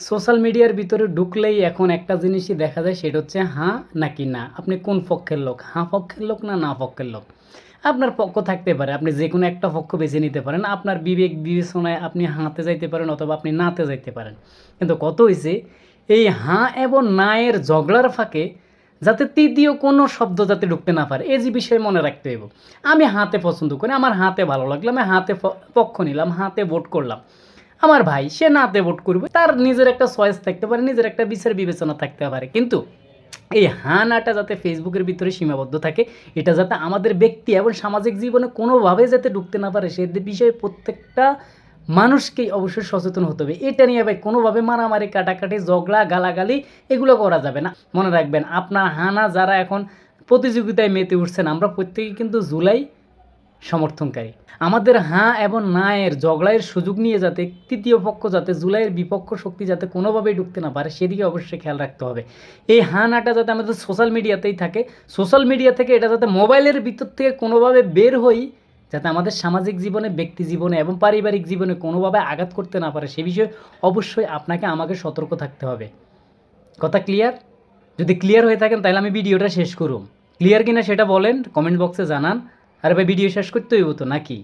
Social মিডিয়ার ভিতরে ঢুকলেই এখন একটা জিনিসই দেখা যায়, সেটা হচ্ছে হ্যাঁ নাকি না। আপনি কোন পক্ষের লোক? হ্যাঁ পক্ষের লোক না না পক্ষের লোক? আপনার পক্ষ থাকতে পারে, আপনি যে কোনো একটা পক্ষ বেছে নিতে পারেন। আপনার বিবেক বিবেচনায় আপনি হাঁতে যাইতে পারেন অথবা আপনি নাতে যাইতে পারেন। কিন্তু কত হয়েছে এই হাঁ এবং না এর ঝগড়ার ফাঁকে যাতে তৃতীয় কোনো শব্দ যাতে ঢুকতে না পারে, এই যে বিষয়ে মনে রাখতে হইব। আমি হাতে পছন্দ করি, আমার হাতে ভালো লাগল, আমি হাতে পক্ষ নিলাম, হাতে ভোট করলাম। আমার ভাই, সে নাতে ভোট করবে, তার নিজের একটা চয়েস থাকতে পারে, নিজের একটা বিচার বিবেচনা থাকতে পারে। কিন্তু এই হানাটা যাতে ফেসবুকের ভিতরে সীমাবদ্ধ থাকে, এটা যাতে আমাদের ব্যক্তি এবং সামাজিক জীবনে কোনোভাবে যাতে ঢুকতে না পারে, সে বিষয়ে প্রত্যেকটা মানুষকেই অবশ্যই সচেতন হতে হবে। এটা নিয়ে ভাই কোনোভাবে মারামারি, কাটাকাটি, ঝগড়া, গালাগালি এগুলো করা যাবে না। মনে রাখবেন, আপনার হানা যারা এখন প্রতিযোগিতায় মেতে উঠছেন, আমরা প্রত্যেকেই কিন্তু জুলাই সমর্থনকারী। আমাদের হাঁ এবং না এর ঝগড়ায়ের সুযোগ নিয়ে যাতে তৃতীয় পক্ষ যাতে জুলাইয়ের বিপক্ষ শক্তি যাতে কোনোভাবেই ঢুকতে না পারে, সেদিকে অবশ্যই খেয়াল রাখতে হবে। এই হাঁ নাটা যাতে আমাদের সোশ্যাল মিডিয়াতেই থাকে সোশ্যাল মিডিয়া থেকে এটা যাতে মোবাইলের ভিতর থেকে কোনোভাবে বের হই, যাতে আমাদের সামাজিক জীবনে, ব্যক্তি জীবনে এবং পারিবারিক জীবনে কোনোভাবে আঘাত করতে না পারে, সে বিষয়ে অবশ্যই আপনাকে আমাকে সতর্ক থাকতে হবে। কথা ক্লিয়ার যদি ক্লিয়ার হয়ে থাকেন তাহলে আমি ভিডিওটা শেষ করুম। ক্লিয়ার কিনা সেটা বলেন কমেন্ট বক্সে জানান। আর ভাই ভিডিও শেষ করতে হইব তো নাকি?